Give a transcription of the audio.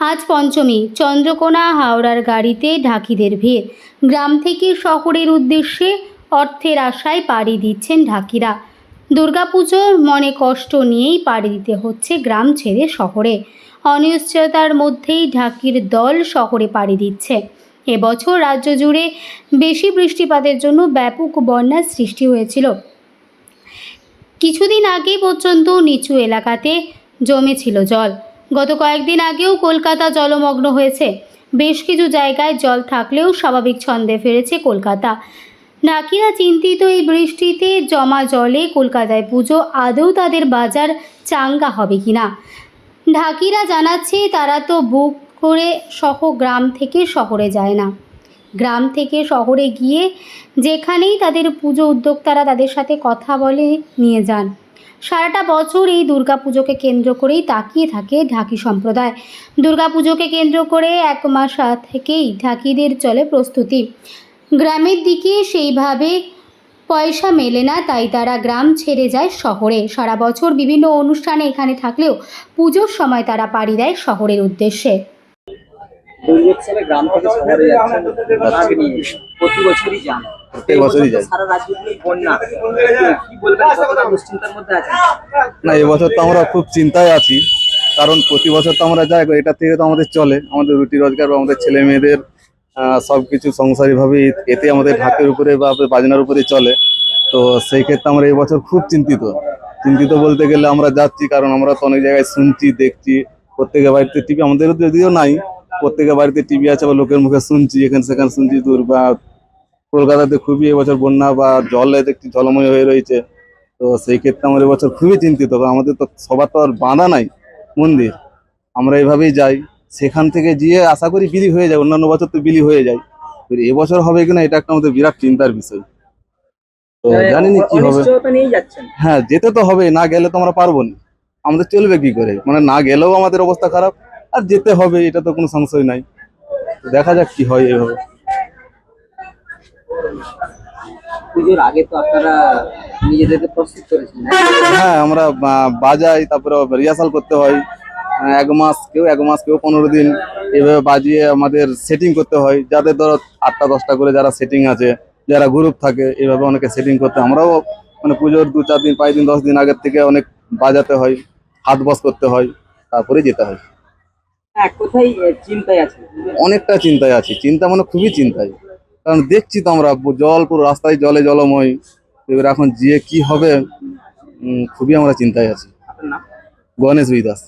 আজ পঞ্চমী, চন্দ্রকোনা হাওড়ার গাড়িতে ঢাকিদের ভিড়। গ্রাম থেকে শহরের উদ্দেশ্যে অর্থের আশায় পাড়ি দিচ্ছেন ঢাকিরা। দুর্গাপুজোর মনে কষ্ট নিয়েই পাড়ি দিতে হচ্ছে গ্রাম ছেড়ে শহরে। অনিশ্চয়তার মধ্যেই ঢাকির দল শহরে পাড়ি দিচ্ছে। এবছর রাজ্য জুড়ে বেশি বৃষ্টিপাতের জন্য ব্যাপক বন্যার সৃষ্টি হয়েছিল। কিছুদিন আগে পর্যন্ত নিচু এলাকাতে জমেছিল জল। গত কয়েকদিন আগেও কলকাতা জলমগ্ন হয়েছে। বেশ কিছু জায়গায় জল থাকলেও স্বাভাবিক ছন্দে ফিরেছে কলকাতা। ঢাকিরা চিন্তিত এই বৃষ্টিতে জমা জলে কলকাতায় পুজো, আদৌ তাদের বাজার চাঙ্গা হবে কিনা? ঢাকিরা জানাচ্ছে তারা তো বুক করে সহ গ্রাম থেকে শহরে যায় না। গ্রাম থেকে শহরে গিয়ে যেখানেই তাদের পুজো উদ্যোক্তারা তাদের সাথে কথা বলে নিয়ে যান। সারাটা বছর এই দুর্গাপুজোকে কেন্দ্র করেই তাকিয়ে থাকে ঢাকি সম্প্রদায়। দুর্গাপুজোকে কেন্দ্র করে এক মাস থেকেই ঢাকিদের চলে প্রস্তুতি। গ্রামের দিকে সেইভাবে পয়সা মেলে না, তাই তারা গ্রাম ছেড়ে যায় শহরে। সারা বছর বিভিন্ন অনুষ্ঠানে এখানে থাকলেও পুজোর সময় তারা পাড়ি দেয় শহরের উদ্দেশ্যে। প্রতি বছরই যান। প্রত্যেক বছরই যাই। না এবছর তো আমরা খুব চিন্তায় আছি কারণ প্রতি বছর তো আমরা যাই এটা থেকে তো আমাদের চলে। আমাদের রুটি রোজগার বা আমাদের ছেলে মেয়েদের সব কিছু সংসারীভাবে এতে আমাদের ঢাকের উপরে বা বাজনার উপরে চলে। তো সেই ক্ষেত্রে আমরা এবছর খুব চিন্তিত। চিন্তিত বলতে গেলে আমরা যাচ্ছি কারণ আমরা তো অনেক জায়গায় শুনছি দেখছি। প্রত্যেকের বাড়িতে টিভি আমাদের যদিও নাই প্রত্যেকের বাড়িতে টিভি আছে বা লোকের মুখে শুনছি এখানে সেখানে শুনছি দূর বা কলকাতাতে খুবই এবছর বন্যা বা জলে দেখছি জলময় হয়ে রয়েছে তো সেই ক্ষেত্রে আমরা এবছর খুবই চিন্তিত আমাদের তো সবার তো আর বাঁধা নাই মন্দির। আমরা এভাবেই যাই সেখান থেকে গিয়ে আশা করি বিলি হয়ে যায় অন্যান্য বছর তো বিলি হয়ে যায়। এবছর হবে কিনা এটা একটা আমাদের বিরাট চিন্তার বিষয়। তো জানিনা কি হবে। হ্যাঁ যেতে তো হবে না গেলে তো আমরা পারব না। আমাদের চলবে কি করে? মানে না গেলেও আমাদের অবস্থা খারাপ আর যেতে হবে এটা তো কোনো সংশয় নাই। দেখা যাক কি হয় এভাবে। পুজোর আগে তো আপনারা নিজেদেরকে প্রস্তুত করেছেন হ্যাঁ? আমরা বাজাই তারপরে রিহার্সাল করতে হয়। এক মাস কেউ এক মাস কেউ পনেরো দিন এভাবে বাজিয়ে আমাদের সেটিং করতে হয়। যাদের ধরো আটটা দশটা করে যারা সেটিং আছে যারা গ্রুপ থাকে এভাবে অনেকে সেটিং করতে আমরাও মানে পুজোর দু চার দিন পাঁচ দিন দশ দিন আগের থেকে অনেক বাজাতে হয় হাত বস করতে হয় তারপরে যেতে হয়। কোথায় চিন্তায় আছেন? অনেকটা চিন্তায় আছি। চিন্তা মানে খুবই চিন্তায়। কারণ দেখছি তো আমরা জল পুরো রাস্তায় জলে জলময়। এবার এখন গিয়ে কি হবে খুবই আমরা চিন্তায় আছি। গণেশ বিদাস।